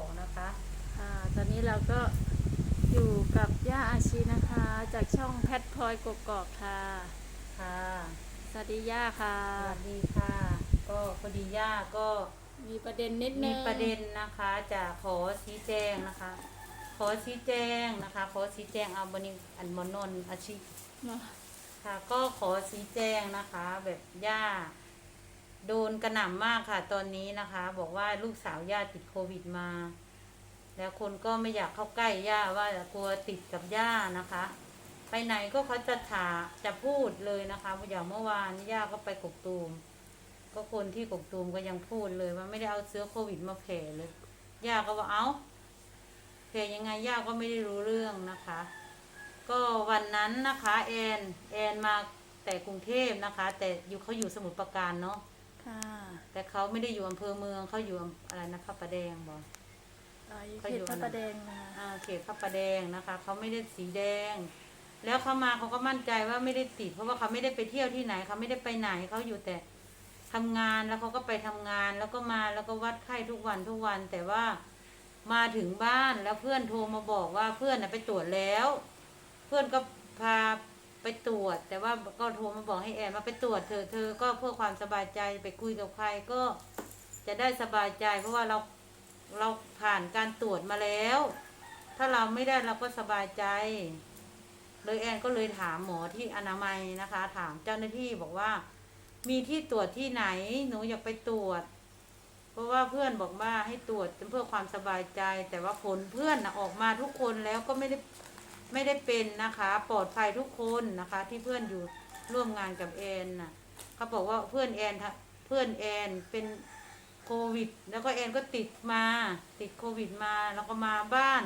อกนะคะค่ะตอนนี้เราก็อยู่กับย่าอาชีนะคะ จากช่องแพทพลอยกกอกค่ะ ค่ะสวัสดีย่าค่ะ สวัสดีค่ะ ก็พอดีย่าก็มีประเด็นนิดนึมีงประเด็นนะคะจะขอชี้แจงนะคะ ขอชี้แจงนะคะ ขอชี้แจงเอาบนิอันมอนนท์อาชีเนาะค่ะก็ขอชี้แจงนะคะ แบบย่า โดนกระหน่ำมากค่ะ ตอนนี้นะคะ บอกว่าลูกสาวย่าติดโควิดมา แล้วคนก็ไม่อยากเข้าใกล้ย่าว่ากลัวติดกับย่านะคะ ไปไหนก็เขาจะถาจะพูดเลยนะคะอย่างเมื่อวานย่าก็ไปกกตูม ก็คนที่กกตูมก็ยังพูดเลยว่าไม่ได้เอาเชื้อโควิดมาแผ่เลยย่าก็ว่าเอาแผ่ยังไงย่าก็ไม่ได้รู้เรื่องนะคะ ก็วันนั้นนะคะแอนแอนมาแต่กรุงเทพนะคะ แต่อยู่เขาอยู่สมุทรปราการเนาะค่ะ แต่เขาไม่ได้อยู่อำเภอเมืองเขาอยู่อำอะไรนะพระประแดงบอกอ่าอยู่เขาเขอตยู่พระอันไหนประแดงนะคะอ่าเขตพระประแดงนะคะเขาไม่ได้สีแดง แล้วเขามาเขาก็มั่นใจว่าไม่ได้ติด เพราะว่าเขาไม่ได้ไปเที่ยวที่ไหนเขาไม่ได้ไปไหนเขาอยู่แต่ทำงานแล้วเขาก็ไปทำงานแล้วก็มาแล้วก็วัดไข้ทุกวันทุกวัน แต่ว่ามาถึงบ้านแล้วเพื่อนโทรมาบอกว่าเพื่อนน่ะไปตรวจแล้ว เพื่อนก็พา ไปตรวจ แต่ว่าก็โทรมาบอกให้แอนมาไปตรวจเธอเธอก็เพื่อความสบายใจไปคุยกับใครก็จะได้สบายใจ เพราะว่าเราเราผ่านการตรวจมาแล้ว ถ้าเราไม่ได้เราก็สบายใจ เลยแอนก็เลยถามหมอที่อนามัยนะคะ ถามเจ้าหน้าที่บอกว่า มีที่ตรวจที่ไหนหนูอยากไปตรวจ เพราะว่าเพื่อนบอกว่าให้ตรวจเพื่อความสบายใจ แต่ว่าผลเพื่อนนะออกมาทุกคนแล้วก็ไม่ได้ ไม่ได้เป็นนะคะปลอดภัยทุกคนนะคะ ที่เพื่อนอยู่ร่วมงานกับแอนนะเขาบอกว่าเพื่อนแอนเพื่อนแอนเป็นโควิด แล้วก็แอนก็ติดมาติดโควิดมาแล้วก็มาบ้าน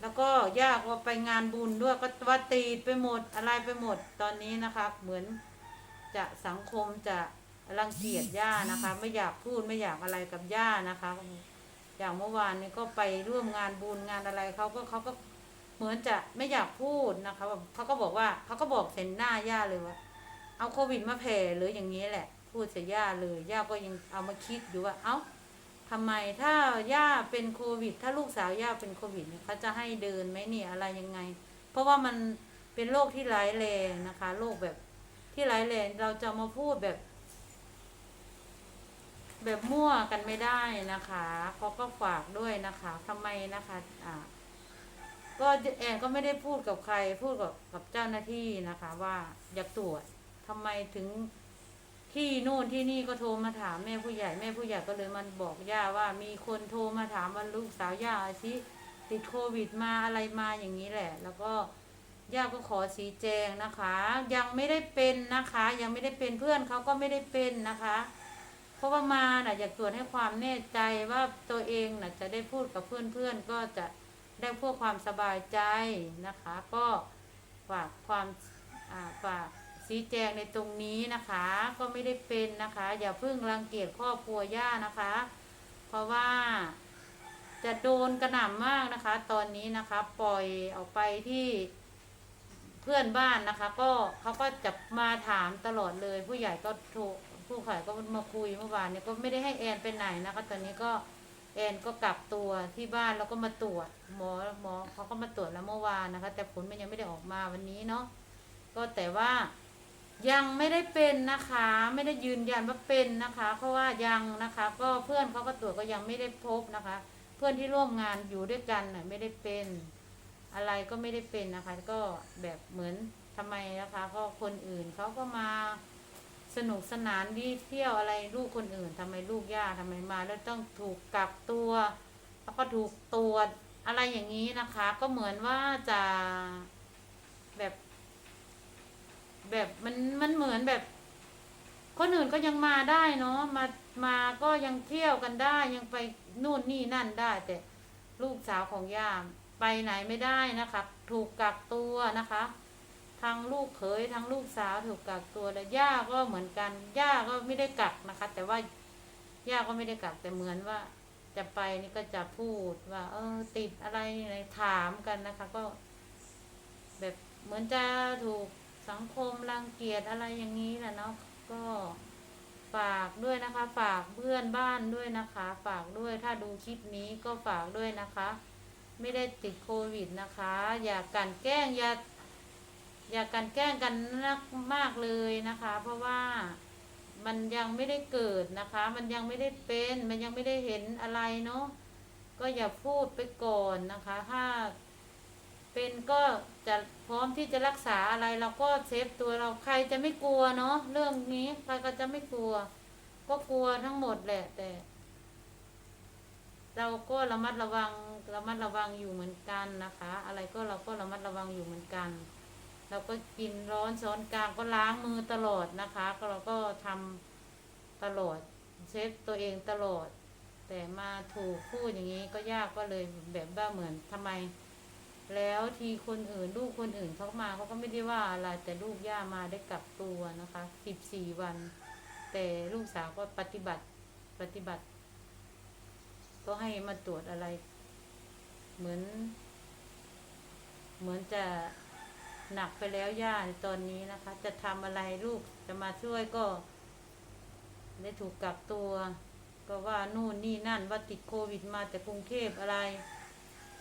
แล้วก็ยาก็ไปงานบุญด้วยก็ว่าตีดไปหมดอะไรไปหมดตอนนี้นะคะ เหมือนจะสังคมจะรังเกียจย่านะคะ ไม่อยากพูดไม่อยากอะไรกับย่านะคะ อย่างเมื่อวานนี้ก็ไปร่วมงานบุญงานอะไรเขาก็เขาก็ เหมือนจะไม่อยากพูดนะคะแบบเขาก็บอกว่าเขาก็บอกเห็นหน้าย่าเลยว่า เอาโควิดมาแผ่หรืออย่างนี้แหละ พูดเสียย่าเลยย่าก็ยังเอามาคิดอยู่ว่า เอ้าทำไมถ้าย่าเป็นโควิด ถ้าลูกสาวย่าเป็นโควิดเนี่ยเขาจะให้เดินไหมเนี่ยอะไรยังไง เพราะว่ามันเป็นโรคที่ร้ายแรงนะคะโรคแบบที่ร้ายแรงเราจะมาพูดแบบ แบบมั่วกันไม่ได้นะคะเขาก็ฝากด้วยนะคะทำไมนะคะ อ่า ก็แอนก็ไม่ได้พูดกับใคร พูดกับกับเจ้าหน้าที่นะคะ ว่าอยากตรวจทำไมถึงที่นู่นที่นี่ก็โทรมาถามแม่ผู้ใหญ่แม่ผู้ใหญ่ก็เลยมันบอกย่าว่ามีคนโทรมาถามว่าลูกสาวย่าอาชิติดโควิดมาอะไรมาอย่างนี้แหละ แล้วก็ย่าก็ขอสีแจงนะคะ ยังไม่ได้เป็นนะคะ ยังไม่ได้เป็นเพื่อนเขาก็ไม่ได้เป็นนะคะ เพราะว่ามาน่ะอยากตรวจให้ความแน่ใจว่าตัวเองน่ะจะได้พูดกับเพื่อนๆก็จะ ได้เพื่อความสบายใจนะคะ ก็ฝากความฝากชี้แจงในตรงนี้นะคะ ก็ไม่ได้เป็นนะคะ อย่าเพิ่งรังเกียจครอบครัวย่านะคะ เพราะว่าจะโดนกระหน่ำมากนะคะ ตอนนี้นะคะปล่อยออกไปที่เพื่อนบ้านนะคะ ก็เขาก็จะมาถามตลอดเลย ผู้ใหญ่ก็โทรผู้ใหญ่ก็มาคุยเมื่อวานเนี่ยก็ไม่ได้ให้แอนไปไหนนะคะ ตอนนี้ก็ แอนก็กักตัวที่บ้านแล้วก็มาตรวจหมอหมอเขาก็มาตรวจแล้วเมื่อวานนะคะ แต่ผลมันยังไม่ได้ออกมาวันนี้เนาะก็แต่ว่ายังไม่ได้เป็นนะคะ ไม่ได้ยืนยันว่าเป็นนะคะ เพราะว่ายังนะคะ ก็เพื่อนเขาก็ตรวจก็ยังไม่ได้พบนะคะ เพื่อนที่ร่วมงานอยู่ด้วยกันน่ะไม่ได้เป็น อะไรก็ไม่ได้เป็นนะคะ ก็แบบเหมือนทำไมนะคะ ก็คนอื่นเขาก็มา สนุกสนานดีเที่ยวอะไรลูกคนอื่นทำไมลูกย่าทำไมมา แล้วต้องถูกกักตัว แล้วก็ถูกตรวจอะไรอย่างนี้นะคะ ก็เหมือนว่าจะแบบ แบบมันมันเหมือนแบบ คนอื่นก็ยังมาได้เนาะมามาก็ยังเที่ยวกันได้ยังไปนู่นนี่นั่นได้ แต่ลูกสาวของย่าไปไหนไม่ได้นะคะ ถูกกักตัวนะคะ ทั้งลูกเขยทั้งลูกสาวถูกกักตัวแล้วย่าก็เหมือนกัน ย่าก็ไม่ได้กักนะคะ แต่ว่าย่าก็ไม่ได้กักแต่เหมือนว่า จะไปนี่ก็จะพูดว่า เออ ติดอะไรอะไรถามกันนะคะ ก็ แบบเหมือนจะถูกสังคมรังเกียจอะไรอย่างนี้แหละเนาะก็ฝากด้วยนะคะ ฝากเพื่อนบ้านด้วยนะคะ ฝากด้วยถ้าดูคลิปนี้ก็ฝากด้วยนะคะ ไม่ได้ติดโควิดนะคะ อย่ากกลันแกล้งอย่า อย่ากกันแกล้งกันนักมากเลยนะคะ เพราะว่ามันยังไม่ได้เกิดนะคะ มันยังไม่ได้เป็นมันยังไม่ได้เห็นอะไรเนาะก็อย่าพูดไปก่อนนะคะ ถ้าเป็นก็จะพร้อมที่จะรักษาอะไรเราก็เซฟตัวเราใครจะไม่กลัวเนาะเรื่องนี้ใครก็จะไม่กลัว ก็กลัวทั้งหมดแหละ แต่ เราก็ระมัดระวังระมัดระวังอยู่เหมือนกันนะคะ อะไรก็เราก็ระมัดระวังอยู่เหมือนกัน เราก็กินร้อนช้อนกลางก็ล้างมือตลอดนะคะ ก็เราก็ทำตลอดเซฟตัวเองตลอด แต่มาถูกพูดอย่างนี้ก็ยากก็เลยแบบว่าเหมือนทำไม แล้วทีคนอื่นลูกคนอื่นเขามาเขาก็ไม่ได้ว่าอะไรแต่ลูกย่ามาได้กักตัวนะคะสิบสี่วัน แต่ลูกสาวก็ปฏิบัติปฏิบัติ ก็ให้มาตรวจอะไร เหมือน เหมือนจะ หนักไปแล้วย่าในตอนนี้นะคะ จะทำอะไรลูกจะมาช่วยก็ ได้ถูกกักตัว ก็ว่านู่นนี่นั่นว่าติดโควิดมาแต่กรุงเทพอะไร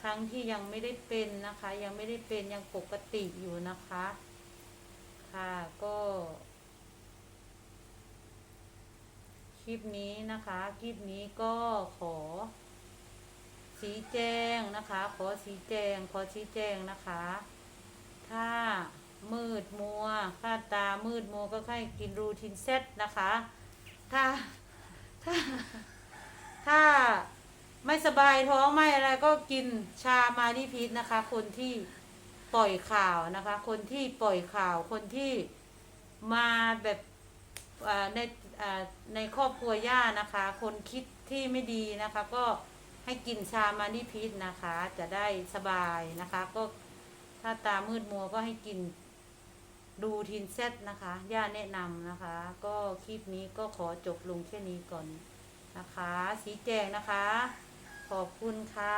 ทั้งที่ยังไม่ได้เป็นนะคะ ยังไม่ได้เป็นยังปกติอยู่นะคะ ค่ะก็คลิปนี้นะคะ คลิปนี้ก็ขอชี้แจงนะคะ ขอชี้แจง ขอชี้แจงนะคะ ถ้ามืดมัวถ้าตามืดมัวก็ให้กินรูทินเซตนะคะ ถ้าถ้าถ้าไม่สบายท้องไม่อะไรก็กินชามาดิพิษนะคะ คนที่ปล่อยข่าวนะคะ คนที่ปล่อยข่าวคนที่มาแบบในในครอบครัวย่านะคะ คนคิดที่ไม่ดีนะคะ ก็ให้กินชามาดิพิษนะคะ จะได้สบายนะคะ ก็ ถ้าตามืดมัวก็ให้กินดูทินเซตนะคะ ย่าแนะนำนะคะ ก็คลิปนี้ก็ขอจบลงแค่นี้ก่อนนะคะ สีแจงนะคะ ขอบคุณค่ะ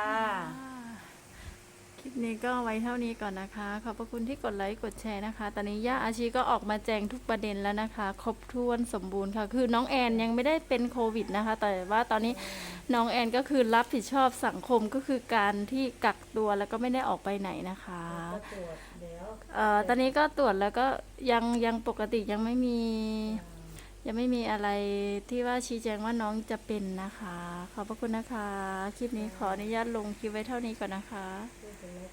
คลิปนี้ก็ไว้เท่านี้ก่อนนะคะ ขอบพระคุณที่กดไลค์ กดแชร์นะคะ ตอนนี้ย่าอาชีก็ออกมาแจงทุกประเด็นแล้วนะคะ ครบถ้วนสมบูรณ์ค่ะ คือน้องแอนยังไม่ได้เป็นโควิดนะคะ แต่ว่าตอนนี้น้องแอนก็คือรับผิดชอบสังคมก็คือการที่กักตัวแล้วก็ไม่ได้ออกไปไหนนะคะ เอ่อตอนนี้ก็ตรวจแล้วก็ยังยังปกติยังไม่มี ยังไม่มีอะไรที่ว่าชี้แจงว่าน้องจะเป็นนะคะ ขอบพระคุณนะคะ คลิปนี้ขออนุญาตลงคลิปไว้เท่านี้ก่อนนะคะพูดไปแล้ว